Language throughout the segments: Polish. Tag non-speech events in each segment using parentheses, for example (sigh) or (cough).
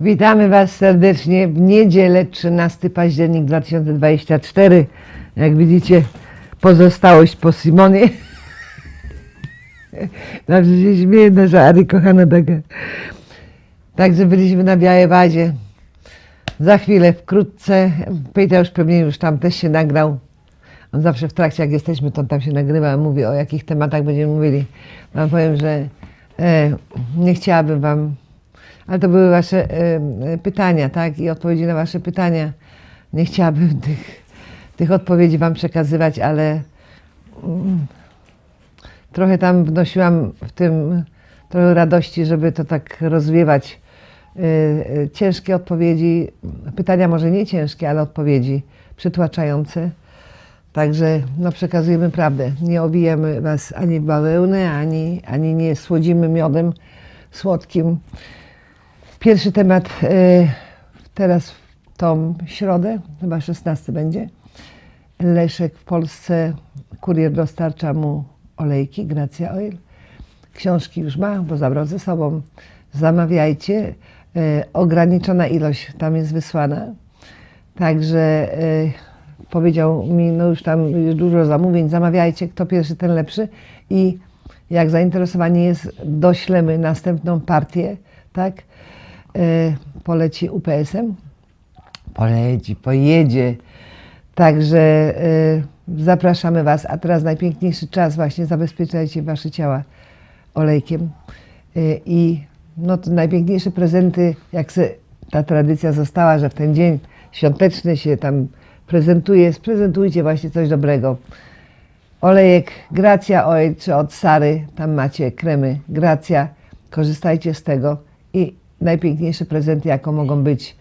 Witamy Was serdecznie w niedzielę 13 październik 2024. Jak widzicie, pozostałość po Simonie. (laughs) Zawsze się śmieję na żary, kochana taka. Także byliśmy na Białej Bazie. Za chwilę, wkrótce, Peter już pewnie już tam też się nagrał. On zawsze w trakcie, jak jesteśmy, to on tam się nagrywa, mówi o jakich tematach będziemy mówili. Wam powiem, że e, nie chciałabym Wam ale to były Wasze e, e, pytania, tak? I odpowiedzi na Wasze pytania. Nie chciałabym (laughs) tych, tych odpowiedzi Wam przekazywać, ale mm, trochę tam wnosiłam w tym trochę radości, żeby to tak rozwiewać. E, Ciężkie odpowiedzi, pytania może nie ciężkie, ale odpowiedzi przytłaczające. Także no, przekazujemy prawdę. Nie owijamy Was ani w bawełnę, ani, ani nie słodzimy miodem słodkim. Pierwszy temat y, teraz w tą środę, chyba 16 będzie. Leszek w Polsce, kurier dostarcza mu olejki, Gracja Oil. Książki już ma, bo zabrał ze sobą. Zamawiajcie. Y, ograniczona ilość tam jest wysłana. Także y, powiedział mi, no już tam jest dużo zamówień, zamawiajcie, kto pierwszy, ten lepszy. I jak zainteresowanie jest, doślemy następną partię, tak? E, poleci UPS-em. Poleci, pojedzie. Także e, zapraszamy Was. A teraz najpiękniejszy czas właśnie, zabezpieczajcie Wasze ciała olejkiem. E, I no to najpiękniejsze prezenty, jak se ta tradycja została, że w ten dzień świąteczny się tam prezentuje, sprezentujcie właśnie coś dobrego. Olejek Gracja Oil czy od Sary, tam macie kremy Gracja, korzystajcie z tego i najpiękniejsze prezenty, jaką mogą być,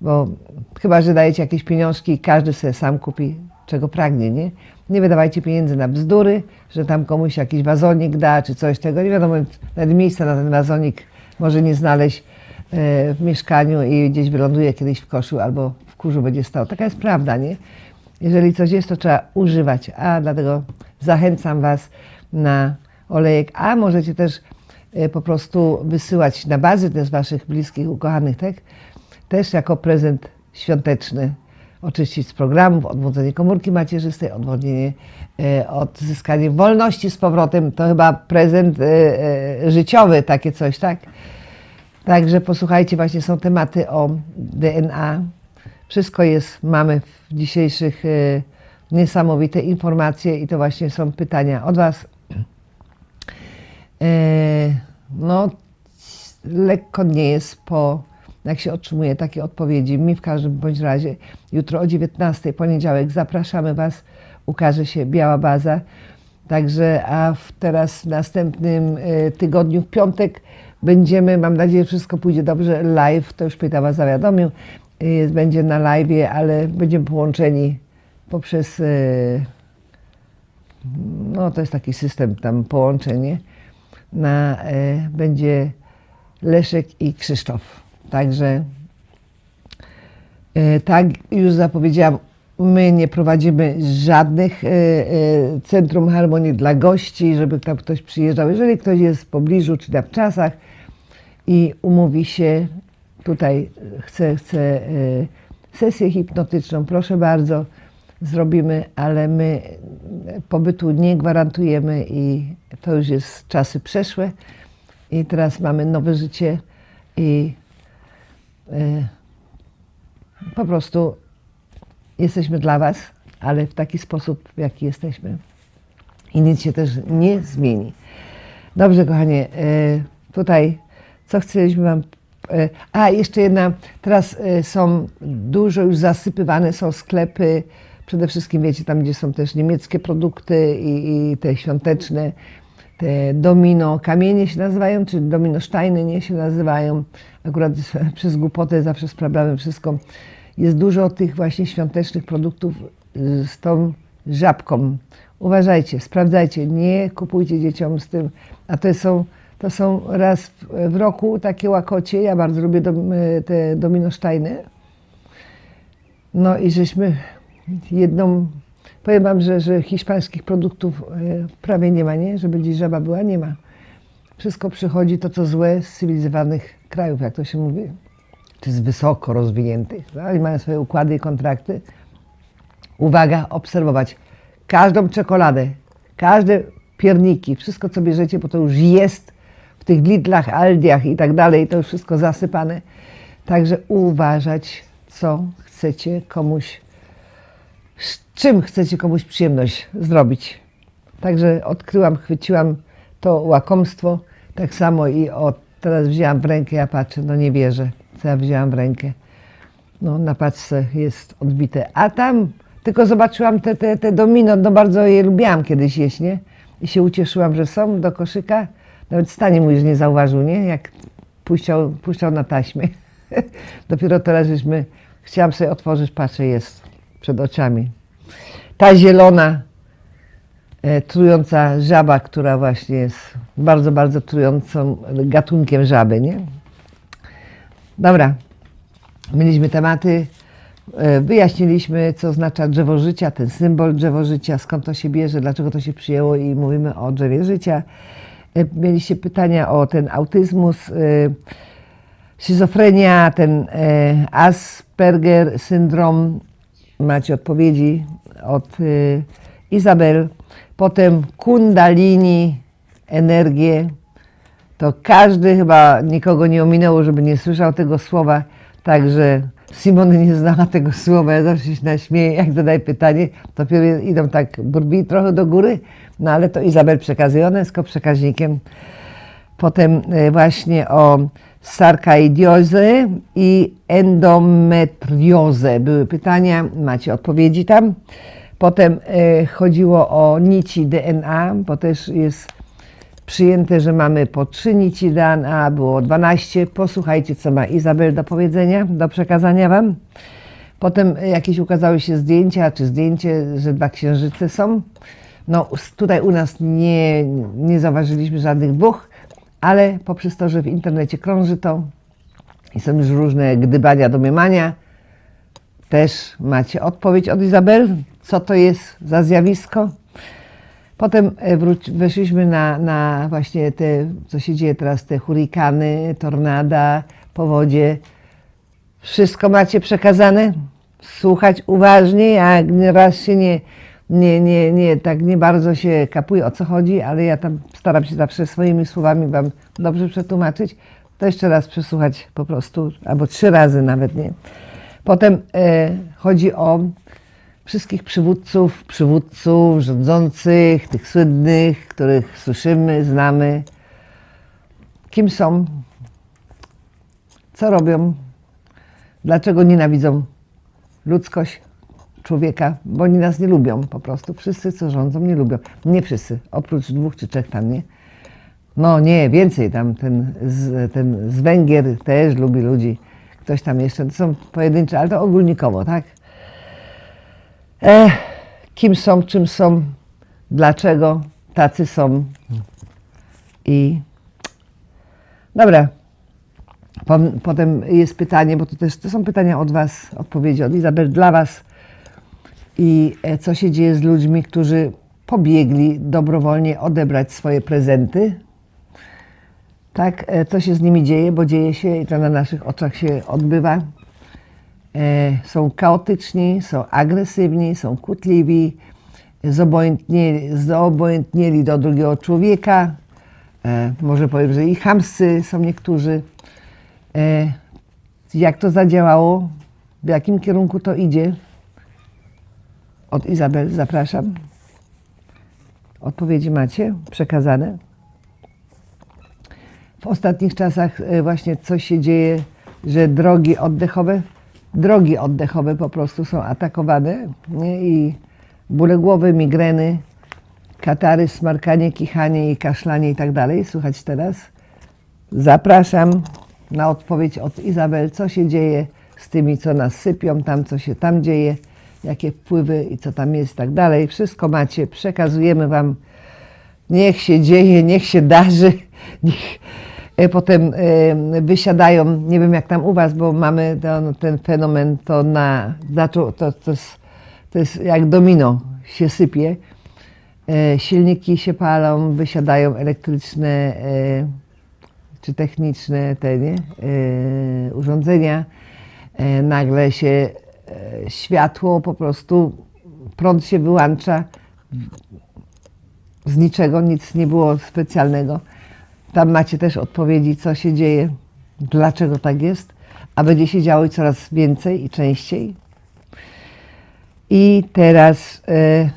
bo chyba, że dajecie jakieś pieniążki i każdy sobie sam kupi, czego pragnie, nie? Nie wydawajcie pieniędzy na bzdury, że tam komuś jakiś wazonik da, czy coś tego. Nie wiadomo, nawet miejsca na ten wazonik może nie znaleźć e, w mieszkaniu i gdzieś wyląduje kiedyś w koszu albo w kurzu będzie stał. Taka jest prawda, nie? Jeżeli coś jest, to trzeba używać, a dlatego zachęcam Was na olejek, a możecie też po prostu wysyłać na bazy też Waszych bliskich, ukochanych, tak? Też jako prezent świąteczny. Oczyścić z programów, odmłodzenie komórki macierzystej, odwodnienie, e, odzyskanie wolności z powrotem. To chyba prezent e, życiowy, takie coś, tak? Także posłuchajcie, właśnie są tematy o DNA. Wszystko jest, mamy w dzisiejszych niesamowite informacje i to właśnie są pytania od Was. E, no, lekko nie jest po, jak się otrzymuje takie odpowiedzi. Mi w każdym bądź razie jutro o 19, poniedziałek zapraszamy Was, ukaże się biała baza. Także, a w teraz w następnym e, tygodniu, w piątek, będziemy, mam nadzieję, wszystko pójdzie dobrze, live, to już Pyta Was zawiadomił, jest, będzie na live, ale będziemy połączeni poprzez, e, no to jest taki system tam połączenie, na, e, będzie Leszek i Krzysztof. Także e, tak już zapowiedziałam, my nie prowadzimy żadnych e, centrum harmonii dla gości, żeby tam ktoś przyjeżdżał. Jeżeli ktoś jest w pobliżu czy na wczasach i umówi się, tutaj chce, chce sesję hipnotyczną, proszę bardzo, zrobimy, ale my pobytu nie gwarantujemy i to już jest czasy przeszłe i teraz mamy nowe życie i e, po prostu jesteśmy dla Was, ale w taki sposób, w jaki jesteśmy. I nic się też nie zmieni. Dobrze, kochanie, e, tutaj co chcieliśmy Wam. e, A, jeszcze jedna. Teraz e, są dużo już zasypywane są sklepy. Przede wszystkim wiecie, tam gdzie są też niemieckie produkty i, i te świąteczne, te domino kamienie się nazywają, czy domino sztajny nie się nazywają. Akurat (laughs) przez głupotę zawsze sprawdzamy wszystko. Jest dużo tych właśnie świątecznych produktów z tą żabką. Uważajcie, sprawdzajcie, nie kupujcie dzieciom z tym. A to są, to są raz w, roku takie łakocie. Ja bardzo lubię te domino sztajny. No i żeśmy jedną, powiem Wam, że, że hiszpańskich produktów e, prawie nie ma, nie? Żeby gdzieś żaba była, nie ma. Wszystko przychodzi to, co złe z cywilizowanych krajów, jak to się mówi. czy z wysoko rozwiniętych. No, Oni mają swoje układy i kontrakty. Uwaga, obserwować każdą czekoladę, każde pierniki, wszystko co bierzecie, bo to już jest w tych Lidlach, Aldiach i tak dalej, to już wszystko zasypane. Także uważać, co chcecie komuś, z czym chcecie komuś przyjemność zrobić. Także odkryłam, chwyciłam to łakomstwo, tak samo i od teraz wzięłam w rękę, ja patrzę, no nie wierzę, co ja wzięłam w rękę. No na paczce jest odbite, a tam tylko zobaczyłam te, te, te domino, no bardzo je lubiłam kiedyś jeść, nie? I się ucieszyłam, że są do koszyka. Nawet Stanie mój już nie zauważył, nie? Jak puściał, puszczał na taśmie. (laughs) Dopiero teraz żeśmy, chciałam sobie otworzyć, patrzę, jest przed oczami. Ta zielona, e, trująca żaba, która właśnie jest bardzo, bardzo trującą gatunkiem żaby, nie? Dobra, mieliśmy tematy, e, wyjaśniliśmy, co oznacza drzewo życia, ten symbol drzewo życia, skąd to się bierze, dlaczego to się przyjęło i mówimy o drzewie życia. E, Mieliście pytania o ten autyzmus, schizofrenia, ten Asperger syndrom. Macie odpowiedzi od e, Izabel. Potem kundalini, energię. To każdy chyba nikogo nie ominęło, żeby nie słyszał tego słowa. Także Simony nie znała tego słowa. Ja zawsze się naśmieję, jak zadaję pytanie, to idą tak brwi trochę do góry. No ale to Izabel przekazuje, ona jest przekaźnikiem. Potem e, właśnie o sarkaidiozę i endometriozę. Były pytania, macie odpowiedzi tam. Potem e, chodziło o nici DNA, bo też jest przyjęte, że mamy po trzy nici DNA, było 12. Posłuchajcie, co ma Izabel do powiedzenia, do przekazania Wam. Potem e, jakieś ukazały się zdjęcia, czy zdjęcie, że dwa księżyce są. No tutaj u nas nie, nie zauważyliśmy żadnych dwóch, ale poprzez to, że w internecie krąży to i są już różne gdybania, domniemania, też macie odpowiedź od Izabel, co to jest za zjawisko. Potem e, wróci, weszliśmy na, na właśnie te, co się dzieje teraz, te hurikany, tornada, powodzie. Wszystko macie przekazane? Słuchać uważnie, jak raz się nie, nie, nie, nie, tak nie bardzo się kapuje o co chodzi, ale ja tam staram się zawsze swoimi słowami Wam dobrze przetłumaczyć. To jeszcze raz przesłuchać po prostu, albo trzy razy nawet, nie? Potem e, chodzi o wszystkich przywódców, przywódców, rządzących, tych słynnych, których słyszymy, znamy. Kim są? Co robią? Dlaczego nienawidzą ludzkość, człowieka? Bo oni nas nie lubią po prostu. Wszyscy, co rządzą, nie lubią. Nie wszyscy, oprócz dwóch czy trzech tam, nie? No nie, więcej tam, ten z, ten z Węgier też lubi ludzi. Ktoś tam jeszcze, to są pojedyncze, ale to ogólnikowo, tak? E, kim są, czym są, dlaczego tacy są. I dobra. Potem jest pytanie, bo to też to są pytania od Was, odpowiedzi od Izabel dla Was. I e, co się dzieje z ludźmi, którzy pobiegli dobrowolnie odebrać swoje prezenty? Tak, e, co się z nimi dzieje, bo dzieje się i to na naszych oczach się odbywa. E, są chaotyczni, są agresywni, są kłótliwi, zobojętnieli, zobojętnieli do drugiego człowieka. Może powiem, że i chamscy są niektórzy. Jak to zadziałało? W jakim kierunku to idzie? Od Izabel zapraszam. Odpowiedzi macie przekazane. W ostatnich czasach e, właśnie coś się dzieje, że drogi oddechowe, drogi oddechowe po prostu są atakowane nie? i bóle głowy, migreny, katary, smarkanie, kichanie i kaszlanie i tak dalej. Słychać teraz? Zapraszam na odpowiedź od Izabel, co się dzieje z tymi, co nas sypią, tam co się tam dzieje, jakie wpływy i co tam jest i tak dalej. Wszystko macie, przekazujemy Wam. Niech się dzieje, niech się darzy, (laughs) niech e, potem e, wysiadają, nie wiem jak tam u Was, bo mamy ten, ten fenomen, to na, zaczął, to, to, jest, to jest jak domino, się sypie. E, silniki się palą, wysiadają elektryczne, czy techniczne te, nie? Urządzenia, nagle się światło po prostu, prąd się wyłącza z niczego, nic nie było specjalnego. Tam macie też odpowiedzi, co się dzieje, dlaczego tak jest, a będzie się działo coraz więcej i częściej. I teraz e,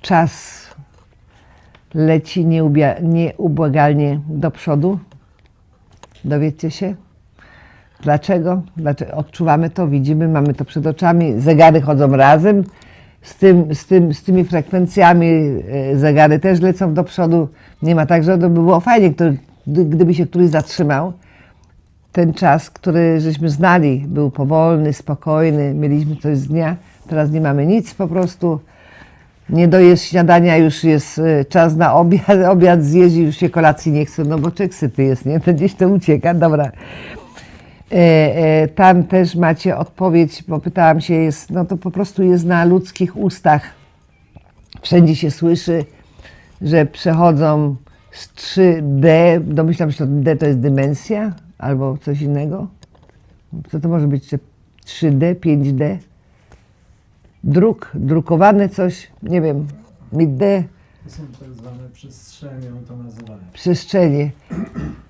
czas leci nieubłagalnie do przodu. Dowiedzcie się. Dlaczego? Dlaczego? Odczuwamy to, widzimy, mamy to przed oczami. Zegary chodzą razem z, tym, z, tym, z tymi frekwencjami. e, Zegary też lecą do przodu. Nie ma tak, że to by było fajnie, gdyby się któryś zatrzymał. Ten czas, który żeśmy znali, był powolny, spokojny, mieliśmy coś z dnia. Teraz nie mamy nic po prostu. Nie dojesz śniadania, już jest e, czas na obiad, (laughs) obiad zjeść i już się kolacji nie chce, no bo czek syty jest, nie? To gdzieś to ucieka, dobra. E, e, tam też macie odpowiedź, bo pytałam się, jest, no to po prostu jest na ludzkich ustach. Wszędzie się słyszy, że przechodzą z 3D, domyślam się, że D to jest dymensja albo coś innego. Co to może być? Czy 3D, 5D? Druk, drukowane coś, nie wiem, mid-D, To są tak zwane przestrzenie, my to nazywamy. przestrzenie.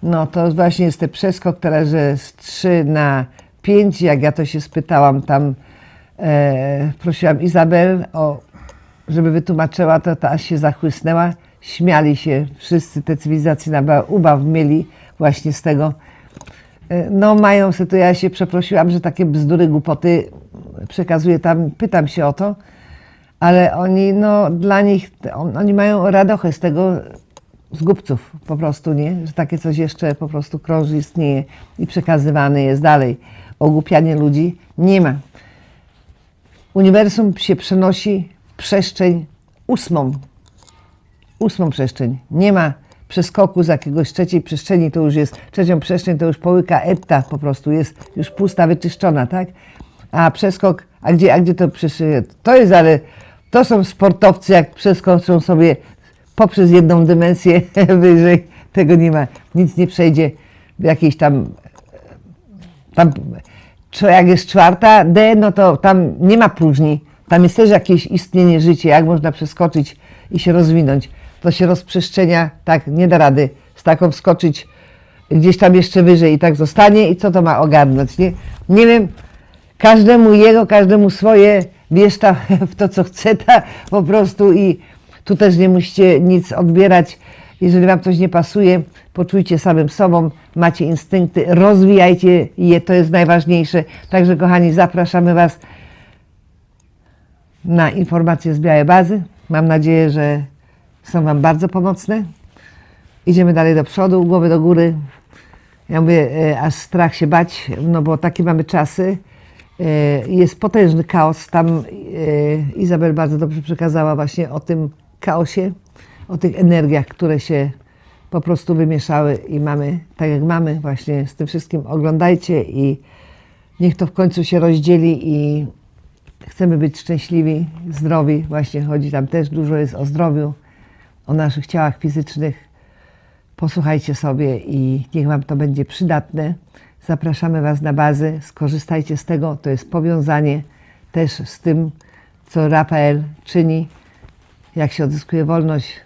No to właśnie jest ten przeskok teraz, że z 3 na 5, jak ja to się spytałam tam, e, prosiłam Izabel, o, żeby wytłumaczyła, to ta aż się zachłysnęła. Śmiali się wszyscy te cywilizacje na ba- ubaw mieli właśnie z tego. E, No mają sobie, to ja się przeprosiłam, że takie bzdury, głupoty przekazuję tam, pytam się o to, ale oni, no dla nich, on, oni mają radochę z tego, z głupców po prostu, nie? Że takie coś jeszcze po prostu krąży, istnieje i przekazywane jest dalej. Ogłupianie ludzi nie ma. Uniwersum się przenosi w przestrzeń ósmą. Ósmą przestrzeń. Nie ma przeskoku z jakiegoś trzeciej przestrzeni, to już jest, trzecią przestrzeń to już połyka etta po prostu, jest już pusta, wyczyszczona, tak? A przeskok, a gdzie, a gdzie to przestrzeń? To jest, ale to są sportowcy, jak przeskoczą sobie poprzez jedną dymensję (laughs) wyżej, tego nie ma, nic nie przejdzie jakiejś tam tam, jak jest czwarta D, no to tam nie ma próżni. Tam jest też jakieś istnienie, życie, jak można przeskoczyć i się rozwinąć. To się rozprzestrzenia, tak, nie da rady z taką wskoczyć gdzieś tam jeszcze wyżej i tak zostanie i co to ma ogarnąć, nie? Nie wiem, każdemu jego, każdemu swoje, bierz ta, (laughs) w to, co chce, ta po prostu i tu też nie musicie nic odbierać. Jeżeli Wam coś nie pasuje, poczujcie samym sobą, macie instynkty, rozwijajcie je, to jest najważniejsze. Także kochani, zapraszamy Was na informacje z Białej Bazy. Mam nadzieję, że są Wam bardzo pomocne. Idziemy dalej do przodu, głowy do góry. Ja mówię, e, aż strach się bać, no bo takie mamy czasy. E, Jest potężny chaos. Tam e, Izabel bardzo dobrze przekazała właśnie o tym chaosie, o tych energiach, które się po prostu wymieszały i mamy tak jak mamy właśnie z tym wszystkim. Oglądajcie i niech to w końcu się rozdzieli i chcemy być szczęśliwi, zdrowi. Właśnie chodzi tam też dużo jest o zdrowiu, o naszych ciałach fizycznych. Posłuchajcie sobie i niech Wam to będzie przydatne. Zapraszamy Was na bazę, skorzystajcie z tego. To jest powiązanie też z tym, co Rafael czyni, jak się odzyskuje wolność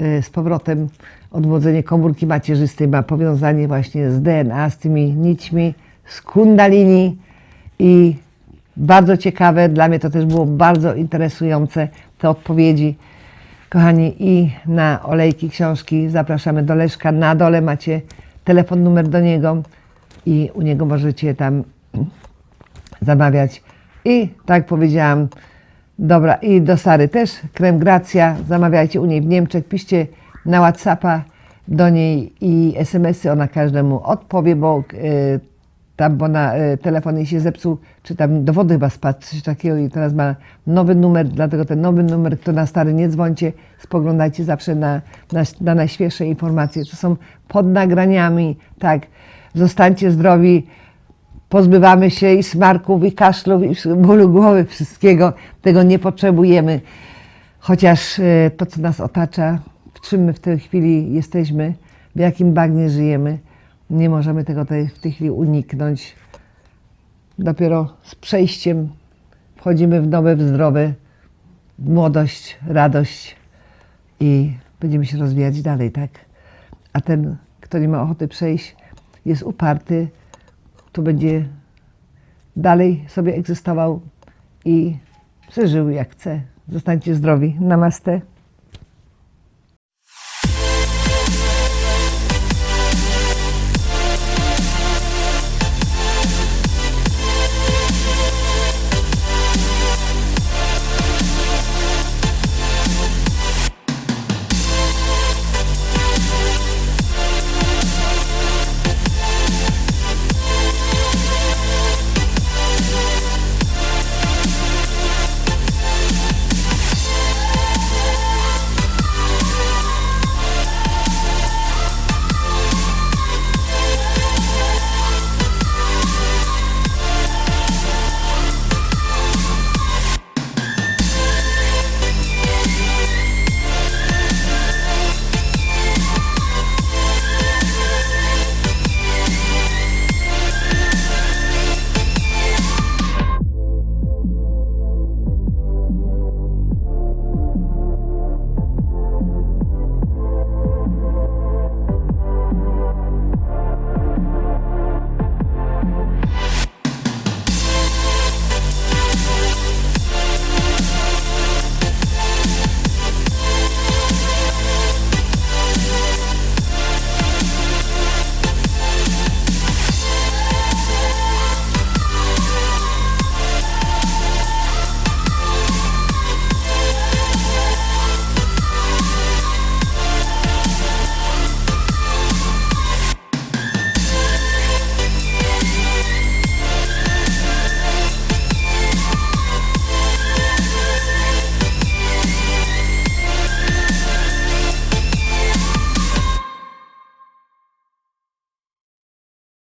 y, z powrotem. Odmłodzenie komórki macierzystej ma powiązanie właśnie z DNA, z tymi nićmi, z kundalini i bardzo ciekawe, dla mnie to też było bardzo interesujące, te odpowiedzi. Kochani, i na olejki książki zapraszamy do Leszka. Na dole macie telefon, numer do niego i u niego możecie tam zamawiać. I tak powiedziałam, dobra, i do Sary też, krem Gracja, zamawiajcie u niej w Niemczech, piszcie na Whatsappa do niej i SMS-y, ona każdemu odpowie, bo y, tam, bo na y, telefon jej się zepsuł, czy tam do wody chyba spadł, coś takiego i teraz ma nowy numer, dlatego ten nowy numer, kto na stary nie dzwońcie, spoglądajcie zawsze na, na, na najświeższe informacje, to są pod nagraniami, tak, zostańcie zdrowi, pozbywamy się i smarków, i kaszlów, i bólu głowy, wszystkiego. Tego nie potrzebujemy. Chociaż e, to, co nas otacza, w czym my w tej chwili jesteśmy, w jakim bagnie żyjemy. Nie możemy tego tutaj w tej chwili uniknąć. Dopiero z przejściem wchodzimy w nowe, w zdrowe, w młodość, radość i będziemy się rozwijać dalej, tak? A ten, kto nie ma ochoty przejść, jest uparty, to będzie dalej sobie egzystował i przeżył jak chce. Zostańcie zdrowi. Namaste.